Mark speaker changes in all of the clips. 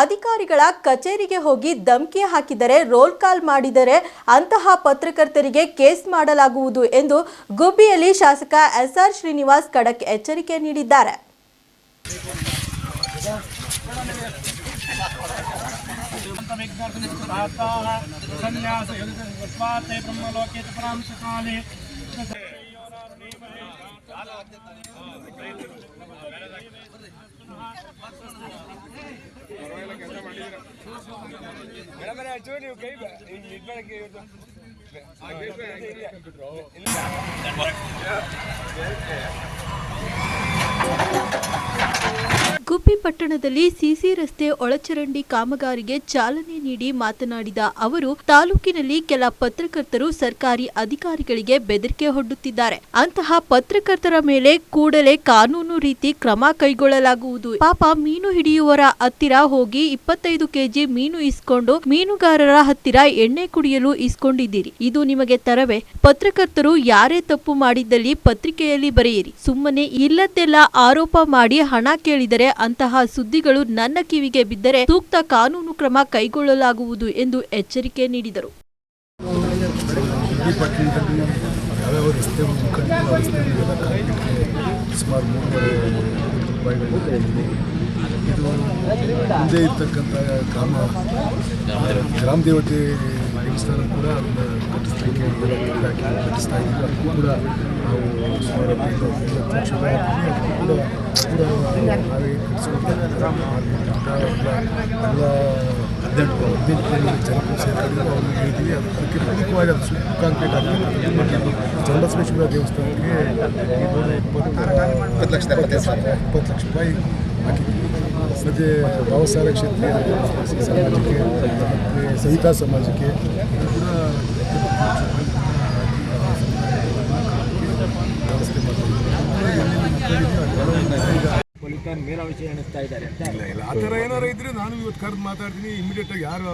Speaker 1: ಅಧಿಕಾರಿಗಳ ಕಚೇರಿಗೆ ಹೋಗಿ ಧಮಕಿ ಹಾಕಿದರೆ, ರೋಲ್ ಕಾಲ್ ಮಾಡಿದರೆ ಅಂತಹ ಪತ್ರಕರ್ತರಿಗೆ ಕೇಸ್ ಮಾಡಲಾಗುವುದು ಎಂದು ಗುಬ್ಬಿಯಲ್ಲಿ ಶಾಸಕ ಎಸ್ಆರ್ ಶ್ರೀನಿವಾಸ್ ಖಡಕ್ ಎಚ್ಚರಿಕೆ ನೀಡಿದ್ದಾರೆ.
Speaker 2: ಬ್ರಹ್ಮಲೋಕೆ ಪರಾಂಶಕಾಲೆ ನೀವು ಕೈ ಇದ್ಬೇಡಕ್ಕೆ
Speaker 1: ಗುಬ್ಬಿ ಪಟ್ಟಣದಲ್ಲಿ ಸಿಸಿ ರಸ್ತೆ ಒಳಚರಂಡಿ ಕಾಮಗಾರಿಗೆ ಚಾಲನೆ ನೀಡಿ ಮಾತನಾಡಿದ ಅವರು, ತಾಲೂಕಿನಲ್ಲಿ ಕೆಲ ಪತ್ರಕರ್ತರು ಸರ್ಕಾರಿ ಅಧಿಕಾರಿಗಳಿಗೆ ಬೆದರಿಕೆ ಹೊಡ್ಡುತ್ತಿದ್ದಾರೆ. ಅಂತಹ ಪತ್ರಕರ್ತರ ಮೇಲೆ ಕೂಡಲೇ ಕಾನೂನು ರೀತಿ ಕ್ರಮ ಕೈಗೊಳ್ಳಲಾಗುವುದು. ಪಾಪ ಮೀನು ಹಿಡಿಯುವರ ಹತ್ತಿರ ಹೋಗಿ ಇಪ್ಪತ್ತೈದು ಕೆಜಿ ಮೀನು ಇಸ್ಕೊಂಡು ಮೀನುಗಾರರ ಹತ್ತಿರ ಎಣ್ಣೆ ಕುಡಿಯಲು ಇಸ್ಕೊಂಡಿದ್ದೀರಿ ಇದು ನಿಮಗೆ ತರವೇ? ಪತ್ರಕರ್ತರು ಯಾರೇ ತಪ್ಪು ಮಾಡಿದ್ದಲ್ಲಿ ಪತ್ರಿಕೆಯಲ್ಲಿ ಬರೆಯಿರಿ. ಸುಮ್ಮನೆ ಇಲ್ಲದೆಲ್ಲ ಆರೋಪ ಮಾಡಿ ಹಣ ಕೇಳಿದರೆ ಅಂತಹ ಸುದ್ದಿಗಳು ನನ್ನ ಕಿವಿಗೆ ಬಿದ್ದರೆ ಸೂಕ್ತ ಕಾನೂನು ಕ್ರಮ ಕೈಗೊಳ್ಳಲಾಗುವುದು ಎಂದು ಎಚ್ಚರಿಕೆ ನೀಡಿದರು.
Speaker 3: ಇದು ಮುಂದೆ ಇರ್ತಕ್ಕಂಥ ಗ್ರಾಮ ಗ್ರಾಮ ದೇವತೆ ದೇವಸ್ಥಾನ ಕೂಡ ಅದನ್ನು ಕಟ್ಟಿಸ್ಲಿಕ್ಕೆ ಕಟ್ಟಿಸ್ತಾ ಇದ್ದೀವಿ ಅದಕ್ಕೂ ಕೂಡ ನಾವು ಸುಮಾರು ಹದಿನೆಂಟು ಹದಿನೆಂಟು ಜನಕ್ಕೂ ಸೇರ್ಕೊಂಡು ಅವ್ರಿಗೆ ಹೇಳಿದ್ದೀವಿ ಅದು ಅದಕ್ಕೆ ಪ್ರಮುಖವಾಗಿ ಅದು ಸುಟ್ಟು ಕಾಂಕ್ರೀಟ್ ಆಗಬೇಕು ಚನ್ನಬಸವೇಶ್ವರ ದೇವಸ್ಥಾನಕ್ಕೆ ಇಪ್ಪತ್ತು ಲಕ್ಷ ಇಪ್ಪತ್ತು ಲಕ್ಷ ರೂಪಾಯಿ ಹಾಕಿದ್ದೀವಿ ಸದ್ಯ ಭಾವಸಾರ ಕ್ಷೇತ್ರ ಸಮಾಜಕ್ಕೆ ಮತ್ತು ಸವಿತಾ ಸಮಾಜಕ್ಕೆ. ಕೂಡ ವ್ಯವಸ್ಥೆ ಮಾಡ್ತೀವಿ
Speaker 2: ಪೊಲೀಸ್ ಮೇರಾ ವಿಷಯ ಎಣಿಸ್ತಾ ಇದ್ದಾರೆ ಅಂತ.
Speaker 3: ಇಲ್ಲ ಇಲ್ಲ. ಆ ಥರ ಏನಾರು ಇದ್ದರೆ ನಾನು ಇವತ್ತು ಕರೆದು ಮಾತಾಡ್ತೀನಿ. ಇಮಿಡಿಯೇಟಾಗಿ ಯಾರು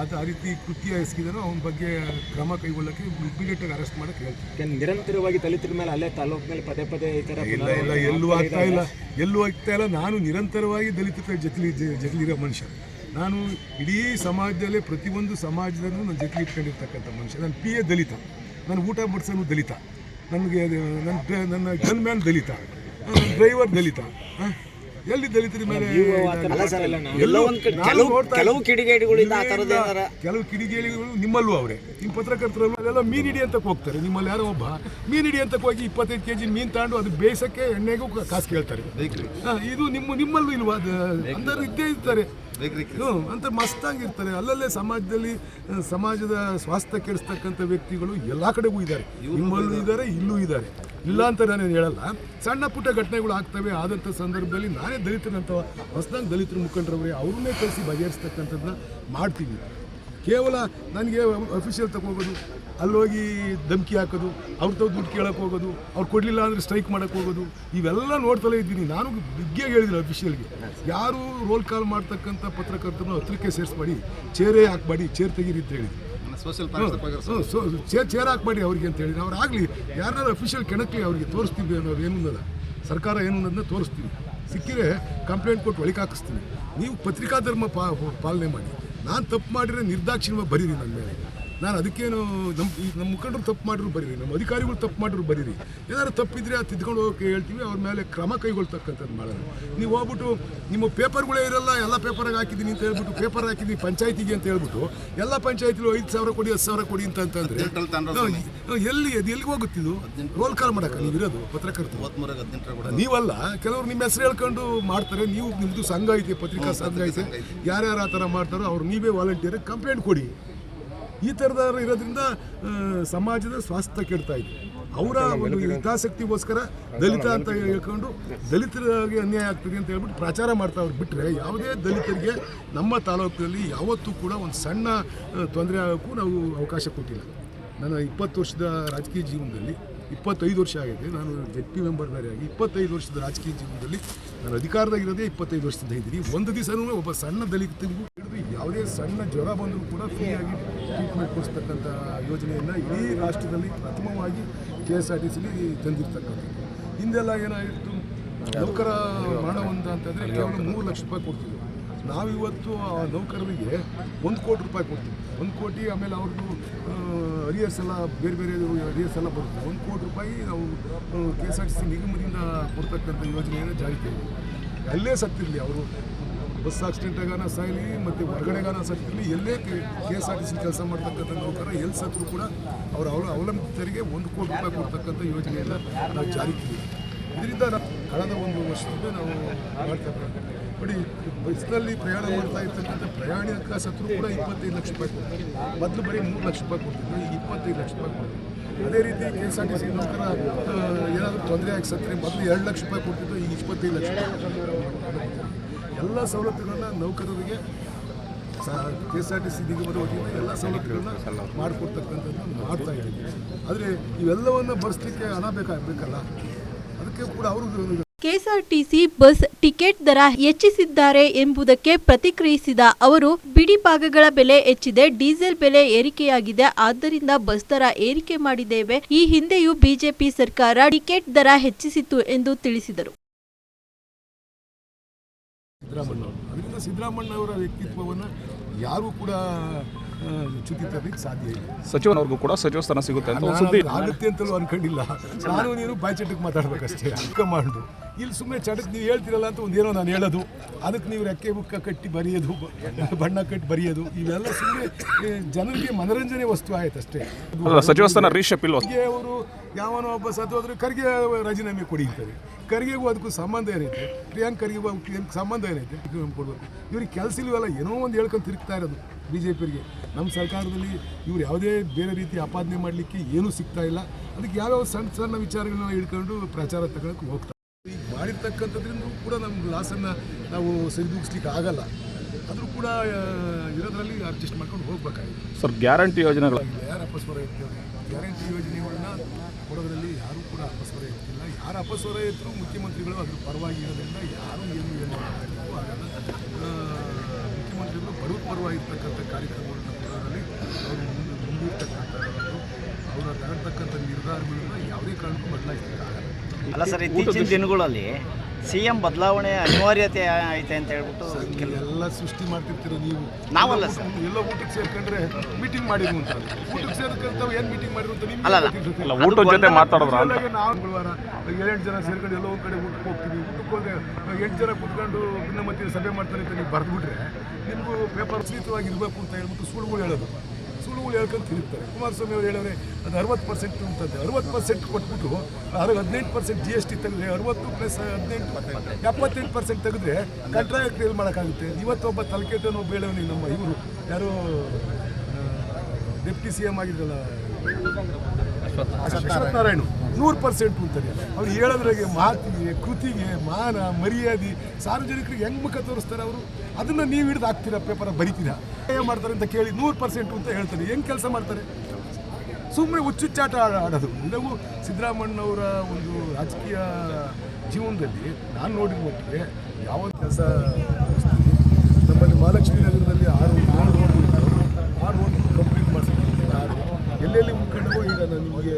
Speaker 3: ಅದು ಆ ರೀತಿ ಕೃತ್ಯ ಎಸಗಿದಾರೋ ಅವನ ಬಗ್ಗೆ ಕ್ರಮ ಕೈಗೊಳ್ಳೋಕ್ಕೆ ಇಮಿಡಿಯೇಟಾಗಿ ಅರೆಸ್ಟ್ ಮಾಡಕ್ಕೆ ಹೇಳ್ತೀನಿ.
Speaker 2: ನಿರಂತರವಾಗಿ ದಲಿತರ ಮೇಲೆ ಅಲ್ಲೇ ತಾಲೂಕಿನಲ್ಲಿ ಪದೇ ಪದೇ ಈ ತರ
Speaker 3: ಇಲ್ಲ ಇಲ್ಲ. ಎಲ್ಲೂ ಆಗ್ತಾ ಇಲ್ಲ. ಎಲ್ಲೂ ಆಗ್ತಾ ಇಲ್ಲ. ನಾನು ನಿರಂತರವಾಗಿ ದಲಿತರ ಜೊತೆಲಿ ಜೊತೆಲಿರೋ ಮನುಷ್ಯ. ನಾನು ಇಡೀ ಸಮಾಜದಲ್ಲೇ ಪ್ರತಿಯೊಂದು ಸಮಾಜದಲ್ಲೂ ನಾನು ಜೊತೆ ಇಟ್ಕೊಂಡಿರ್ತಕ್ಕಂಥ ಮನುಷ್ಯ. ನಾನು ಪಿ ಎ ದಲಿತ. ನಾನು ಊಟ ಬಡಿಸೋನು ದಲಿತ. ನನಗೆ ನನ್ನ ನನ್ನ ಗನ್ ಮ್ಯಾನ್ ದಲಿತ. ನನ್ನ ಡ್ರೈವರ್ ದಲಿತ. ಹ? ಎಲ್ಲಿ ದಲಿತರಿ ಮೇಲೆ
Speaker 4: ಕೆಲವು ಕಿಡಿಗೇಡಿಗಳು
Speaker 3: ಕೆಲವು ಕಿಡಿಗೇಡಿಗಳು ನಿಮ್ಮಲ್ಲೂ ಅವರೇ. ನಿಮ್ಮ ಪತ್ರಕರ್ತರಲ್ಲೂ ಅಲ್ಲೆಲ್ಲ ಮೀನು ಹಿಡಿ ಅಂತ ಹೋಗ್ತಾರೆ. ನಿಮ್ಮಲ್ಲಿ ಯಾರೋ ಒಬ್ಬ ಮೀನು ಹಿಡಿ ಅಂತ ಹೋಗಿ ಇಪ್ಪತ್ತೈದು ಕೆ ಜಿ ಮೀನು ತಗೊಂಡು ಅದು ಬೇಸಕ್ಕೆ ಎಣ್ಣೆಗೂ ಕಾಸು ಕೇಳ್ತಾರೆ. ಇದು ನಿಮ್ಮ ನಿಮ್ಮಲ್ಲೂ ಇಲ್ವಾ? ಅದು ಅಂದರು ಇದ್ದೇ ಇರ್ತಾರೆ. ಹ್ಞೂ ಅಂತ ಮಸ್ತಾಗಿರ್ತಾರೆ. ಅಲ್ಲಲ್ಲೇ ಸಮಾಜದಲ್ಲಿ ಸಮಾಜದ ಸ್ವಾಸ್ಥ್ಯ ಕೆಡಿಸ್ತಕ್ಕಂಥ ವ್ಯಕ್ತಿಗಳು ಎಲ್ಲ ಕಡೆಗೂ ಇದ್ದಾರೆ. ನಿಮ್ಮಲ್ಲೂ ಇದ್ದಾರೆ ಇಲ್ಲೂ ಇದ್ದಾರೆ. ಇಲ್ಲ ಅಂತ ನಾನೇನು ಹೇಳಲ್ಲ. ಸಣ್ಣ ಪುಟ್ಟ ಘಟನೆಗಳು ಆಗ್ತವೆ ಆದಂಥ ಸಂದರ್ಭದಲ್ಲಿ ನಾನೇ ದಲಿತರಂಥ ಹೊಸದಾಗಿ ದಲಿತರ ಮುಖಂಡರವರೇ ಅವ್ರನ್ನೇ ಕಳಿಸಿ ಬಗೆಹರಿಸ್ತಕ್ಕಂಥದ್ದನ್ನ ಮಾಡ್ತೀವಿ ಕೇವಲ ನನಗೆ ಅಫಿಷಿಯಲ್ ತಗೋಗೋದು ಅಲ್ಲೋಗಿ ಧಮಕಿ ಹಾಕೋದು, ಅವ್ರ ತಾವು ದುಡ್ಡು ಕೇಳಕ್ಕೆ ಹೋಗೋದು, ಅವ್ರು ಕೊಡಲಿಲ್ಲ ಅಂದರೆ ಸ್ಟ್ರೈಕ್ ಮಾಡೋಕ್ಕೆ ಹೋಗೋದು, ಇವೆಲ್ಲ ನೋಡ್ತಲೇ ಇದ್ದೀನಿ. ನಾನು ಬಿಗ್ಗೆ ಹೇಳಿದ್ರು ಅಫಿಷಿಯಲ್ಗೆ ಯಾರು ರೋಲ್ ಕಾಲ್ ಮಾಡ್ತಕ್ಕಂಥ ಪತ್ರಕರ್ತರನ್ನು ಹತ್ರಕ್ಕೆ ಸೇರಿಸ್ಬೇಡಿ, ಚೇರೇ ಹಾಕ್ಬೇಡಿ, ಚೇರ್ ತೆಗೀರಿ ಅಂತ ಹೇಳಿದ್ವಿ ಚೇರ್ ಚೇರ್ ಹಾಕ್ಬೇಡಿ ಅವ್ರಿಗೆ ಅಂತ ಹೇಳಿದ್ರೆ ಅವ್ರು ಆಗಲಿ ಯಾರು ಅಫಿಷಿಯಲ್ ಕೆಣಕ್ಲಿ ಅವ್ರಿಗೆ ತೋರಿಸ್ತೀವಿ ಅನ್ನೋದು ಏನು ಅನ್ನೋದ ಸರ್ಕಾರ ಏನು ಅನ್ನೋದನ್ನ ತೋರಿಸ್ತೀವಿ. ಸಿಕ್ಕಿದ್ರೆ ಕಂಪ್ಲೇಂಟ್ ಕೊಟ್ಟು ಒಳಗೆ ಹಾಕಿಸ್ತೀವಿ ನೀವು ಪತ್ರಿಕಾ ಧರ್ಮ ಪಾ ಪಾಲನೆ ಮಾಡಿ. ನಾನು ತಪ್ಪು ಮಾಡಿದ್ರೆ ನಿರ್ದಾಕ್ಷಿಣ್ಯ ಬರೀರಿ ನನ್ನ ಮೇಲೆ. ನಾನು ಅದಕ್ಕೇನು ನಮ್ಮ ಈ ನಮ್ಮ ಮುಖಂಡರು ತಪ್ಪು ಮಾಡಿದ್ರು ಬರೀರಿ ನಮ್ಮ ಅಧಿಕಾರಿಗಳು ತಪ್ಪು ಮಾಡಿದ್ರು ಬರೀರಿ. ಏನಾದ್ರು ತಪ್ಪಿದ್ರೆ ಅದು ತಿದ್ಕೊಂಡು ಹೋಗೋಕೆ ಹೇಳ್ತೀವಿ ಅವ್ರ ಮೇಲೆ ಕ್ರಮ ಕೈಗೊಳ್ತಕ್ಕಂಥದ್ದು ಮಾಡೋದು. ನೀವು ಹೋಗ್ಬಿಟ್ಟು ನಿಮ್ಮ ಪೇಪರ್ಗಳೇ ಇರಲ್ಲ ಎಲ್ಲ ಪೇಪರ್ಗೆ ಹಾಕಿದ್ದೀನಿ ಅಂತ ಹೇಳ್ಬಿಟ್ಟು ಪೇಪರ್ ಹಾಕಿದ್ದೀನಿ ಪಂಚಾಯತಿಗೆ ಅಂತ ಹೇಳ್ಬಿಟ್ಟು ಎಲ್ಲ ಪಂಚಾಯತಿಲು ಐದು ಸಾವಿರ ಕೊಡಿ ಹತ್ತು ಸಾವಿರ ಕೊಡಿ ಅಂತ ಅಂತಂದ್ರೆ ಎಲ್ಲಿ ಅದು ಎಲ್ಲಿಗೆ ಹೋಗುತ್ತಿದ್ದು ರೋಲ್ ಕಾಲ್ ಮಾಡಕ್ಕ ನೀವು ಇರೋದು ಪತ್ರಕರ್ತರು. ನೀವಲ್ಲ ಕೆಲವರು ನಿಮ್ಮ ಹೆಸರು ಹೇಳ್ಕೊಂಡು ಮಾಡ್ತಾರೆ ನೀವು ನಿಮ್ಮದು ಸಂಘ ಐತೆ ಪತ್ರಿಕಾ ಸಂಘ ಐತೆ. ಯಾರ್ಯಾರು ಆ ಥರ ಮಾಡ್ತಾರೋ ಅವ್ರು ನೀವೇ ವಾಲಂಟಿಯರ್ ಕಂಪ್ಲೇಂಟ್ ಕೊಡಿ. ಈ ಥರದವ್ರು ಇರೋದ್ರಿಂದ ಸಮಾಜದ ಸ್ವಾಸ್ಥ್ಯ ಕೆಡ್ತಾ ಇದೆ. ಅವರ ಒಂದು ಹಿತಾಸಕ್ತಿಗೋಸ್ಕರ ದಲಿತ ಅಂತ ಹೇಳ್ಕೊಂಡು ದಲಿತರಿಗೆ ಅನ್ಯಾಯ ಆಗ್ತದೆ ಅಂತ ಹೇಳ್ಬಿಟ್ಟು ಪ್ರಚಾರ ಮಾಡ್ತಾ ಅವ್ರು ಬಿಟ್ಟರೆ ಯಾವುದೇ ದಲಿತರಿಗೆ ನಮ್ಮ ತಾಲೂಕಿನಲ್ಲಿ ಯಾವತ್ತೂ ಕೂಡ ಒಂದು ಸಣ್ಣ ತೊಂದರೆ ಆಗೋಕ್ಕೂ ನಾವು ಅವಕಾಶ ಕೊಟ್ಟಿಲ್ಲ. ನನ್ನ ಇಪ್ಪತ್ತು ವರ್ಷದ ರಾಜಕೀಯ ಜೀವನದಲ್ಲಿ ಇಪ್ಪತ್ತೈದು ವರ್ಷ ಆಗಿದೆ. ನಾನು ಪಿ ಮೆಂಬರ್ ಬೇರೆ ಆಗಿ ಇಪ್ಪತ್ತೈದು ವರ್ಷದ ರಾಜಕೀಯ ಜೀವನದಲ್ಲಿ ನಾನು ಅಧಿಕಾರದಾಗಿರೋದೇ ಇಪ್ಪತ್ತೈದು ವರ್ಷದಿಂದ ಇದ್ದೀನಿ. ಒಂದು ದಿವಸನೂ ಒಬ್ಬ ಸಣ್ಣ ದಲಿತನಿಗೂ ಹಿಡಿದು ಯಾವುದೇ ಸಣ್ಣ ಜ್ವರ ಬಂದರೂ ಕೂಡ ಫ್ರೀಯಾಗಿ ಟ್ರೀಟ್ಮೆಂಟ್ ಕೊಡಿಸ್ತಕ್ಕಂಥ ಯೋಜನೆಯನ್ನು ಇಡೀ ರಾಷ್ಟ್ರದಲ್ಲಿ ಪ್ರಥಮವಾಗಿ ಕೆ ಎಸ್ ಆರ್ ಟಿ ಸಿಲಿ ತಂದಿರ್ತಕ್ಕಂಥದ್ದು. ಹಿಂದೆಲ್ಲ ಏನಾಗಿತ್ತು ನೌಕರ ಹೊಂದ ಅಂತಂದರೆ ಕೇವಲ ಮೂರು ಲಕ್ಷ ರೂಪಾಯಿ ಕೊಡ್ತಿದ್ರು. ನಾವಿವತ್ತು ಆ ನೌಕರರಿಗೆ ಒಂದು ಕೋಟಿ ರೂಪಾಯಿ ಕೊಡ್ತೀವಿ. ಒಂದು ಕೋಟಿ ಆಮೇಲೆ ಅವ್ರದ್ದು ಅರಿಯರ್ಸ್ ಎಲ್ಲ ಬೇರೆ ಬೇರೆ ಅರಿಯರ್ಸ್ ಎಲ್ಲ ಬರುತ್ತೆ. ಒಂದು ಕೋಟಿ ರೂಪಾಯಿ ನಾವು K S R T C ನಿಗಮದಿಂದ ಕೊಡ್ತಕ್ಕಂಥ ಯೋಜನೆಯನ್ನು ಜಾರಿ. ಅಲ್ಲೇ ಸತ್ತಿರಲಿ ಅವರು. ಬಸ್ ಆಕ್ಸಿಡೆಂಟ್ ಆಗಾನ ಸಾಯಲಿ ಮತ್ತು ಹೊರಗಡೆಗಾನ ಸತ್ತಿರಲಿ ಎಲ್ಲೇ K S R T C ಕೆಲಸ ಮಾಡ್ತಕ್ಕಂಥ ನೌಕರ ಎಲ್ಲಿ ಸತ್ರು ಕೂಡ ಅವರ ಅವರ ಅವಲಂಬಿತರಿಗೆ ಒಂದು ಕೋಟಿ ರೂಪಾಯಿ ಕೊಡ್ತಕ್ಕಂಥ ಯೋಜನೆಯನ್ನು ನಾವು ಜಾರಿಗೆ. ಇದರಿಂದ ಕಳೆದ ಒಂದು ವರ್ಷದಿಂದ ನಾವು ಮಾಡ್ತಾ ಇದ್ದೀವಿ. ನೋಡಿ, ಬಸ್ನಲ್ಲಿ ಪ್ರಯಾಣ ಮಾಡ್ತಾ ಇರ್ತಕ್ಕಂಥ ಪ್ರಯಾಣಿಕ ಸತ್ರು ಕೂಡ ಇಪ್ಪತ್ತೈದು ಲಕ್ಷ ರೂಪಾಯಿ ಕೊಡ್ತಾರೆ ಮೊದಲು ಬರೀ ಮೂರು ಲಕ್ಷ ರೂಪಾಯಿ ಕೊಡ್ತಿದ್ರು, ಈಗ ಇಪ್ಪತ್ತೈದು ಲಕ್ಷ ರೂಪಾಯಿ ಕೊಡ್ತಾರೆ ಅದೇ ರೀತಿ K S R T C ನೌಕರ ಏನಾದರೂ ತೊಂದರೆ ಆಗಿ ಸತ್ತರೆ ಮೊದಲು ಎರಡು ಲಕ್ಷ ರೂಪಾಯಿ ಕೊಡ್ತಿದ್ದು ಈಗ ಇಪ್ಪತ್ತೈದು ಲಕ್ಷ ರೂಪಾಯಿ ಎಲ್ಲ ಸವಲತ್ತುಗಳನ್ನ ನೌಕರರಿಗೆ K S R T C ನಿಗಮದ ವತಿಯಿಂದ ಎಲ್ಲ ಸವಲತ್ತುಗಳನ್ನ ಮಾಡಿಕೊಡ್ತಕ್ಕಂಥದ್ದು ಮಾಡ್ತಾ ಇದ್ದೀವಿ. ಆದರೆ ಇವೆಲ್ಲವನ್ನು ಬರೆಸ್ಲಿಕ್ಕೆ ಹಣ ಬೇಕಾಗಬೇಕಲ್ಲ ಅದಕ್ಕೆ ಕೂಡ ಅವರು
Speaker 1: ಕೆಎಸ್ಆರ್ಟಿಸಿ ಬಸ್ ಟಿಕೆಟ್ ದರ ಹೆಚ್ಚಿಸಿದ್ದಾರೆ ಎಂಬುದಕ್ಕೆ ಪ್ರತಿಕ್ರಿಯಿಸಿದ ಅವರು, ಬಿಡಿ ಭಾಗಗಳ ಬೆಲೆ ಹೆಚ್ಚಿದೆ, ಡೀಸೆಲ್ ಬೆಲೆ ಏರಿಕೆಯಾಗಿದೆ, ಆದ್ದರಿಂದ ಬಸ್ ದರ ಏರಿಕೆ ಮಾಡಿದ್ದೇವೆ. ಈ ಹಿಂದೆಯೂ ಬಿಜೆಪಿ ಸರ್ಕಾರ ಟಿಕೆಟ್ ದರ ಹೆಚ್ಚಿಸಿತ್ತು ಎಂದು ತಿಳಿಸಿದರು.
Speaker 3: ಸಿದ್ದರಾಮಣ್ಣ ಅವರು ಅದರಿಂದ ಸಿದ್ದರಾಮಣ್ಣ ಅವರ ವ್ಯಕ್ತಿತ್ವವನ್ನು ಯಾರೂ ಕೂಡ ಚ್ಯುತಿ ತರಲಿಕ್ಕೆ ಸಾಧ್ಯ ಇಲ್ಲ
Speaker 4: ಸಚಿವನವ್ರಿಗೂ ಕೂಡ ಸಚಿವ ಸ್ಥಾನ ಸಿಗುತ್ತೆ ಅಂತ ಒಂದು ಸುದ್ದಿ.
Speaker 3: ಆಗುತ್ತೆ ಅಂತಲೂ ಅನ್ಕೊಂಡಿಲ್ಲ. ನಾನು ನೀನು ಬಾಯ್ಚಟಕ್ಕೆ ಮಾತಾಡ್ಬೇಕಷ್ಟೇ. ಕಮಾಂಡು ಇಲ್ಲಿ ಸುಮ್ಮನೆ ಚಟಕ್ಕೆ ನೀವು ಹೇಳ್ತಿರಲ್ಲ ಅಂತ ಒಂದೇನೋ ನಾನು ಹೇಳೋದು. ಅದಕ್ಕೆ ನೀವು ರೆಕ್ಕೆ ಬುಕ್ಕ ಕಟ್ಟಿ ಬರೆಯೋದು ಬಣ್ಣ ಕಟ್ಟಿ ಬರೆಯೋದು ಇವೆಲ್ಲ ಸುಮ್ಮನೆ ಜನರಿಗೆ ಮನರಂಜನೆ ವಸ್ತು ಆಯ್ತು ಅಷ್ಟೇ
Speaker 4: ಸಚಿವ ಸ್ಥಾನ ರೀಶಪ್ ಇಲ್ಲ
Speaker 3: ಖರ್ಗೆ ಅವರು ಯಾವನೋ ಒಬ್ಬ ಸತ್ತೋದ್ರೆ ಖರ್ಗೆ ರಾಜೀನಾಮೆ ಕೊಡಿ ಅಂತಾರೆ. ಖರ್ಗೆಗೂ ಅದಕ್ಕೂ ಸಂಬಂಧ ಏನೈತೆ? ಪ್ರಿಯಾಂಕ್ ಖರ್ಗೆಗೂ ಏನು ಸಂಬಂಧ ಏನೈತೆ? ಕೊಡ್ಬೇಕು. ಇವ್ರಿಗೆ ಕೆಲಸ ಇಲ್ವಲ್ಲ ಏನೋ ಒಂದು ಹೇಳ್ಕೊಂಡು ತಿರುಗ್ತಾ ಇರೋದು. ಬಿ ಜೆ ಪಿಯವರಿಗೆ ನಮ್ಮ ಸರ್ಕಾರದಲ್ಲಿ ಇವ್ರು ಯಾವುದೇ ಬೇರೆ ರೀತಿ ಆಪಾದನೆ ಮಾಡಲಿಕ್ಕೆ ಏನೂ ಸಿಗ್ತಾ ಇಲ್ಲ. ಅದಕ್ಕೆ ಯಾವ್ಯಾವ ಸಣ್ಣ ಸಣ್ಣ ವಿಚಾರಗಳನ್ನ ಹಿಡ್ಕೊಂಡು ಪ್ರಚಾರ ತಗೊಳಕ್ಕೆ ಹೋಗ್ತಾರೆ ಈಗ ಮಾಡಿರ್ತಕ್ಕಂಥದ್ರಿಂದ ಕೂಡ ನಮ್ಮ ಲಾಸನ್ನು ನಾವು ಸರಿದೂಗಿಸ್ಲಿಕ್ಕೆ ಆಗಲ್ಲ. ಆದರೂ ಕೂಡ ಇರೋದ್ರಲ್ಲಿ ಅಡ್ಜಸ್ಟ್ ಮಾಡ್ಕೊಂಡು ಹೋಗ್ಬೇಕಾಗಿತ್ತು
Speaker 4: ಸರ್ ಗ್ಯಾರಂಟಿ ಯೋಜನೆಗಳು
Speaker 3: ಯಾರಪ್ಪ ಎತ್ತೇವೆ ಗ್ಯಾರಂಟಿ ಯೋಜನೆಗಳನ್ನ ಕೊಡೋದ್ರಲ್ಲಿ ಯಾರೂ ಕೂಡ ಅಪಸ್ವರ ಎತ್ತಿಲ್ಲ ಯಾರು ಅಪಸ್ವರ ಎತ್ತರೂ ಮುಖ್ಯಮಂತ್ರಿಗಳು ಅದ್ರ ಪರವಾಗಿ ಇರೋದ್ರಿಂದ ಯಾರೂ ಏನು ಏನು ಮಾಡಬೇಕು ಆಗಲ್ಲ ಮುಖ್ಯಮಂತ್ರಿಗಳು ಬಡವ ಪರವಾಗಿರ್ತಕ್ಕಂಥ ಕಾರ್ಯಕ್ರಮಗಳನ್ನ ಕೊಡೋದ್ರಲ್ಲಿ ಅವರು ಮುಂದೆ ಮುಂದಿರ್ತಕ್ಕಂಥದ್ದು ಅವರ ತಗೊಳ್ತಕ್ಕಂಥ ನಿರ್ಧಾರಗಳನ್ನ ಯಾವುದೇ ಕಾರಣಕ್ಕೂ ಬದಲಾಯಿಸ್ತಾರೆ
Speaker 5: ಅಲ್ಲ ಸರ್ ಇತ್ತೀಚಿನ ದಿನಗಳಲ್ಲಿ ಸಿ ಎಂ ಬದಲಾವಣೆ ಅನಿವಾರ್ಯತೆ ಐತೆ ಅಂತ ಹೇಳ್ಬಿಟ್ಟು
Speaker 3: ಎಲ್ಲ ಸೃಷ್ಟಿ ಮಾಡ್ತಿರ್ತೀರ ನೀವು.
Speaker 5: ನಾವಲ್ಲ
Speaker 3: ಸರ್ ಎಲ್ಲ ಊಟಕ್ಕೆ ಸೇರ್ಕೊಂಡ್ರೆ ಮೀಟಿಂಗ್ ಮಾಡಿದ್ರು ಅಂತ. ಊಟಕ್ಕೆ ಸೇರ್ಕೊಂತಾವ್ ಏನು ಮೀಟಿಂಗ್ ಮಾಡಿದ್ರು ಅಂತ ನಿಮ್ಗೆ
Speaker 5: ಅಲ್ಲ, ಅಲ್ಲ.
Speaker 4: ಊಟದ ಜೊತೆ ಮಾತಾಡೋದ್ರ ಅಂತ.
Speaker 3: ನಾವು ಗುರುವಾರ ಏಳೆಂಟು ಜನ ಸೇರ್ಕೊಂಡು ಎಲ್ಲೋ ಒಂದು ಕಡೆ ಊಟಕ್ಕೆ ಹೋಗ್ತೀವಿ. ಊಟಕ್ಕೆ ಹೋದ್ರೆ ಎಂಟು ಜನ ಕೂತ್ಕೊಂಡು ಭಿನ್ನಮತಿ ಸಭೆ ಮಾಡ್ತಾರೆ ಅಂತ ನೀವು ಬರೆದ್ಬಿಟ್ರೆ ನಿಮಗೂ ಪೇಪರ್ ಸೀತವಾಗಿ ಇರಬೇಕು ಅಂತ ಹೇಳ್ಬಿಟ್ಟು ಸುಳ್ಳುಗಳು ಹೇಳೋದು. ಸುಳ್ಳುಗಳು ಹೇಳ್ಕೊಂಡು ತಿರುಗ್ತಾರೆ ಕುಮಾರಸ್ವಾಮಿ ಅವರು ಹೇಳಿದ್ರೆ ಅದು ಅರವತ್ತು ಪರ್ಸೆಂಟ್ ಅಂತಂದೆ ಅರವತ್ತು ಪರ್ಸೆಂಟ್ ಕೊಟ್ಬಿಟ್ಟು ಅದ್ರ ಹದಿನೆಂಟು ಪರ್ಸೆಂಟ್ ಜಿ ಎಸ್ ಟಿ ತೆಗೆದ್ರೆ ಅರವತ್ತು ಪ್ಲಸ್ ಹದಿನೆಂಟು ಎಪ್ಪತ್ತೆಂಟು. ಪರ್ಸೆಂಟ್ ತೆಗೆದ್ರೆ ಕಂಟ್ರಾಕ್ಟ್ ಏನು ಮಾಡೋಕ್ಕಾಗುತ್ತೆ. ಇವತ್ತೊಬ್ಬ ತಲಕೆಟನೋ ಬೇಡವನಿ ನಮ್ಮ ಇವರು. ಯಾರು ಡೆಪ್ಟಿ ಸಿ ಎಂ ಆಗಿದ್ರಲ್ಲ. ಸತ್ಯನಾರಾಯಣ ನಾರಾಯಣ ನೂರು ಪರ್ಸೆಂಟ್ ಅಂತಾರೆ ಅವ್ರು ಹೇಳೋದ್ರಾಗೆ ಮಾತಿಗೆ ಕೃತಿಗೆ ಮಾನ ಮರ್ಯಾದೆ ಸಾರ್ವಜನಿಕರಿಗೆ ಹೆಂಗ್ ಮುಖ ತೋರಿಸ್ತಾರೆ ಅವರು? ಅದನ್ನ ನೀವು ಹಿಡಿದು ಹಾಕ್ತೀರಾ ಪೇಪರ್ ಬರಿತೀರಾ? ಏನ್ ಮಾಡ್ತಾರೆ ಅಂತ ಕೇಳಿ ನೂರು ಪರ್ಸೆಂಟ್ ಅಂತ ಹೇಳ್ತಾರೆ. ಏನು ಕೆಲಸ ಮಾಡ್ತಾರೆ? ಸುಮ್ಮನೆ ಹುಚ್ಚುಚ್ಚಾಟ ಆಡ- ಆಡೋದು. ನಾವು ಸಿದ್ದರಾಮಣ್ಣವರ ಒಂದು ರಾಜಕೀಯ ಜೀವನದಲ್ಲಿ ನಾನು ನೋಡಿದ ಯಾವ ಕೆಲಸ ನಮ್ಮಲ್ಲಿ ಮಹಾಲಕ್ಷ್ಮೀ ನಗರದಲ್ಲಿ ಆರು ಆರು ರೋಡ್ ಆರು ರೋಡ್ ಕಂಪ್ಲೀಟ್ ಆರು ಎಲ್ಲೆಲ್ಲಿ ಮುಖಂಡರು, ಈಗ ನಾನು ನಿಮಗೆ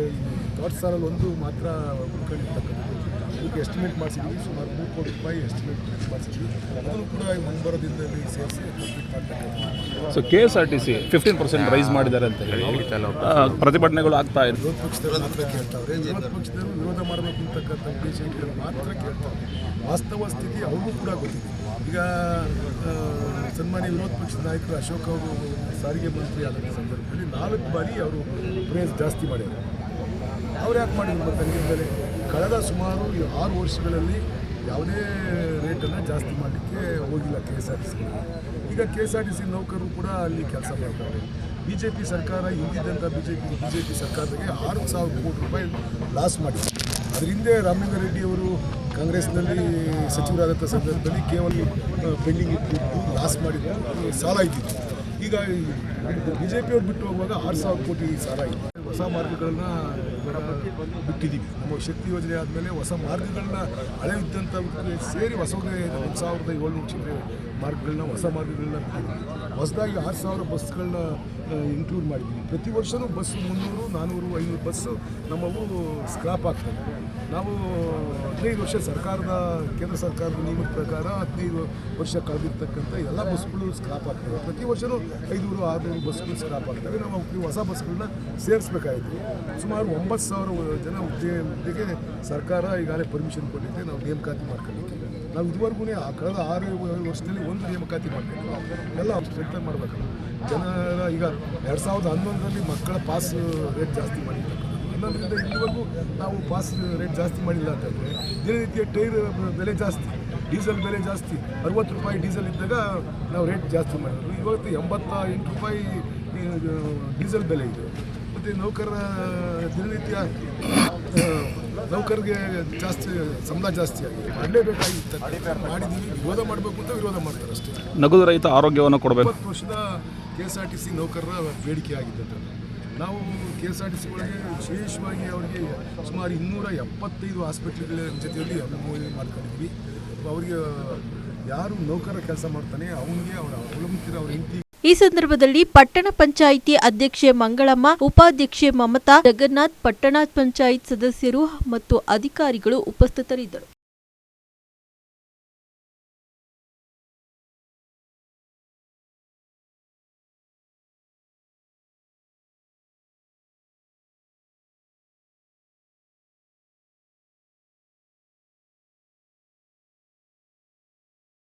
Speaker 3: ಥರ್ಡ್ ಸಾಲಲ್ಲಿ ಒಂದು ಮಾತ್ರ ಮುಖಂಡಿರ್ತಕ್ಕಂಥದ್ದು ಇದಕ್ಕೆ ಎಸ್ಟಿಮೇಟ್ ಮಾಡಿಸಿದ್ವಿ. ಸುಮಾರು ಮೂರು ಕೋಟಿ ರೂಪಾಯಿ ಎಸ್ಟಿಮೇಟ್ ಮಾಡಿಸಿದ್ವಿ. ಅದನ್ನು ಕೂಡ ಮುಂಬರೋ ದಿನದಲ್ಲಿ ಸೇರಿಸಿ complete
Speaker 4: so K S R T C fifteen percent rise ಮಾಡಿದ್ದಾರೆ ಅಂತ ಹೇಳಿ. ಪ್ರತಿಭಟನೆಗಳು ಆಗ್ತಾ ಇದೆ.
Speaker 3: ವಿರೋಧ ಪಕ್ಷದವರು ಮಾತ್ರ ಕೇಳ್ತಾವ್ರೆ. ವಿರೋಧ ಪಕ್ಷದವರು ವಿರೋಧ ಮಾಡಬೇಕು ಅಂತಕ್ಕಂಥ ಉದ್ದೇಶ ಇಟ್ಕೊಂಡು ಮಾತ್ರ ಕೇಳ್ತಾವ್ರೆ. ವಾಸ್ತವ ಸ್ಥಿತಿ ಅವ್ರಿಗೂ ಕೂಡ ಗೊತ್ತಿದೆ. ಈಗ ಸನ್ಮಾನ್ಯ ವಿರೋಧ ಪಕ್ಷದ ನಾಯಕರು ಅಶೋಕ್ ಅವರು ಸಾರಿಗೆ ಮಂತ್ರಿ ಆದ ಸಂದರ್ಭದಲ್ಲಿ ನಾಲ್ಕು ಬಾರಿ ಅವರು ಪ್ರೇಸ್ ಜಾಸ್ತಿ ಮಾಡಿದ್ದಾರೆ. ಅವ್ರು ಯಾಕೆ ಮಾಡಿದ್ರು ಮತ್ತೆ ಕಳೆದ ಸುಮಾರು ಆರು ವರ್ಷಗಳಲ್ಲಿ ಯಾವುದೇ ರೇಟನ್ನು ಜಾಸ್ತಿ ಮಾಡಲಿಕ್ಕೆ ಹೋಗಿಲ್ಲ K S R T C ಈಗ K S R T C ನೌಕರರು ಕೂಡ ಅಲ್ಲಿ ಕೆಲಸ ಮಾಡ್ತಾರೆ. ಬಿ ಜೆ ಪಿ ಸರ್ಕಾರ ಹಿಂದಿದ್ದಂಥ B J P B J P ಸರ್ಕಾರದಾಗೆ ಆರು ಸಾವಿರ ಕೋಟಿ ರೂಪಾಯಿ ಲಾಸ್ ಮಾಡಿದೆ. ಅದರ ಹಿಂದೆ ರಾಮಲಿಂಗ ರೆಡ್ಡಿ ಅವರು ಕಾಂಗ್ರೆಸ್ನಲ್ಲಿ ಸಚಿವರಾದಂಥ ಸಂದರ್ಭದಲ್ಲಿ ಕೇವಲ ಪೆಂಡಿಂಗ್ ಇಟ್ಟು ಲಾಸ್ ಮಾಡಿದ್ದು ಸಾಲ ಇದ್ದಿದ್ದು ಈಗ ಬಿ ಜೆ ಪಿಯವ್ರು ಬಿಟ್ಟು ಹೋಗುವಾಗ ಆರು ಸಾವಿರ ಕೋಟಿ ಸಾಲ ಇದೆ ಹೊಸ ಮಾರ್ಗಗಳನ್ನ ಬಿಟ್ಟಿದ್ದೀವಿ. ನಮ್ಮ ಶಕ್ತಿ ಯೋಜನೆ ಆದಮೇಲೆ ಹೊಸ ಮಾರ್ಗಗಳನ್ನ ಹಳೆ ಇದ್ದಂಥ ಸೇರಿ ಹೊಸ ಒಂದು ಸಾವಿರದ ಏಳ್ನೂರು ಚಿಲ್ಲರೆ ಮಾರ್ಗಗಳನ್ನ, ಹೊಸ ಮಾರ್ಗಗಳನ್ನ ಹೊಸದಾಗಿ ಆರು ಸಾವಿರ ಬಸ್ಗಳನ್ನ ಇನ್ಕ್ಲೂಡ್ ಮಾಡಿದ್ದೀವಿ. ಪ್ರತಿ ವರ್ಷವೂ ಬಸ್ ಮುನ್ನೂರು ನಾನ್ನೂರು ಐನೂರು ಬಸ್ಸು ನಮ್ಮವು ಸ್ಕ್ರಾಪ್ ಆಗ್ತವೆ ನಾವು ಹದಿನೈದು ವರ್ಷ ಸರ್ಕಾರದ, ಕೇಂದ್ರ ಸರ್ಕಾರದ ನಿಯಮದ ಪ್ರಕಾರ ಹದಿನೈದು ವರ್ಷ ಕಳೆದಿರ್ತಕ್ಕಂಥ ಎಲ್ಲ ಬಸ್ಗಳು ಸ್ಕ್ರಾಪ್ ಆಗ್ತವೆ. ಪ್ರತಿ ವರ್ಷವೂ ಐದುನೂರು ಆರುನೂರು ಬಸ್ಗಳು ಸ್ಕ್ರಾಪ್ ಆಗ್ತವೆ. ನಾವು ಹೊಸ ಬಸ್ಗಳನ್ನ ಸೇರಿಸ್ಬೇಕಾಯಿತು. ಸುಮಾರು ಒಂಬತ್ತು ಸಾವಿರ ಜನ ಹುದ್ದೆ ಹುದ್ದೆಗೆ ಸರ್ಕಾರ ಈಗಾಗಲೇ ಪರ್ಮಿಷನ್ ಕೊಟ್ಟಿದೆ. ನಾವು ನೇಮಕಾತಿ ಮಾಡ್ಕೊಳ್ಳಿ ನಾವು ಇದುವರೆಗೂ ಕಳೆದ ಆರು ವರ್ಷದಲ್ಲಿ ಒಂದು ನೇಮಕಾತಿ ಮಾಡಬೇಕು ಎಲ್ಲ ಸ್ಟ್ರೆಂಥನ್ ಮಾಡಬೇಕು ಜನರ ಈಗ ಎರಡು ಸಾವಿರದ ಹನ್ನೊಂದರಲ್ಲಿ ಮಕ್ಕಳ ಪಾಸ್ ರೇಟ್ ಜಾಸ್ತಿ ಮಾಡಿರ್ತಕ್ಕಂಥದ್ದು ಹನ್ನೊಂದರಿಂದ ಇಲ್ಲಿವರೆಗೂ ನಾವು ಪಾಸ್ ರೇಟ್ ಜಾಸ್ತಿ ಮಾಡಿಲ್ಲ ಅಂತಂದರೆ ದಿನನಿತ್ಯ ಟೈರ್ ಬೆಲೆ ಜಾಸ್ತಿ ಡೀಸೆಲ್ ಬೆಲೆ ಜಾಸ್ತಿ ಅರವತ್ತು ರೂಪಾಯಿ ಡೀಸೆಲ್ ಇದ್ದಾಗ ನಾವು ರೇಟ್ ಜಾಸ್ತಿ ಮಾಡಿದ್ರು ಇವತ್ತು ಎಂಬತ್ತ ಎಂಟು ರೂಪಾಯಿ ಡೀಸೆಲ್ ಬೆಲೆ ಇದೆ. ಮತ್ತು ನೌಕರರ ದಿನನಿತ್ಯ ನೌಕರಿಗೆ ಜಾಸ್ತಿ ಸಂಬಳ ಜಾಸ್ತಿ ಆಗಿದೆ. ಮಾಡಲೇಬೇಕಾಗಿತ್ತು. ಮಾಡಿದ್ದೀವಿ ವಿರೋಧ ಮಾಡಬೇಕು ಅಂತ ವಿರೋಧ ಮಾಡ್ತಾರೆ ಅಷ್ಟೇ.
Speaker 4: ನಗದು ರಹಿತ ಆರೋಗ್ಯವನ್ನು ಕೊಡಬೇಕು.
Speaker 3: ವರ್ಷದ K S R T C ನೌಕರರ ಬೇಡಿಕೆ ಆಗಿದೆ ಅಂತ ನಾವು K S R T C ಒಳಗೆ ವಿಶೇಷವಾಗಿ ಅವರಿಗೆ ಸುಮಾರು ಇನ್ನೂರ ಎಪ್ಪತ್ತೈದು ಹಾಸ್ಪಿಟ್ಲ್ಗಳ ಜೊತೆಯಲ್ಲಿ ಮಾಡ್ಕೊಂಡಿದ್ವಿ. ಅವರಿಗೆ ಯಾರು ನೌಕರ ಕೆಲಸ ಮಾಡ್ತಾನೆ, ಅವನಿಗೆ ಅವರ ಅವಲಂಬಿತರ ಅವ್ರ ಹೆಂಡತಿ
Speaker 1: ಈ ಸಂದರ್ಭದಲ್ಲಿ ಪಟ್ಟಣ ಪಂಚಾಯಿತಿ ಅಧ್ಯಕ್ಷೆ ಮಂಗಳಮ್ಮ, ಉಪಾಧ್ಯಕ್ಷೆ ಮಮತಾ, ಜಗನ್ನಾಥ್ ಪಟ್ಟಣ ಪಂಚಾಯತ್ ಸದಸ್ಯರು ಮತ್ತು ಅಧಿಕಾರಿಗಳು ಉಪಸ್ಥಿತರಿದ್ದರು.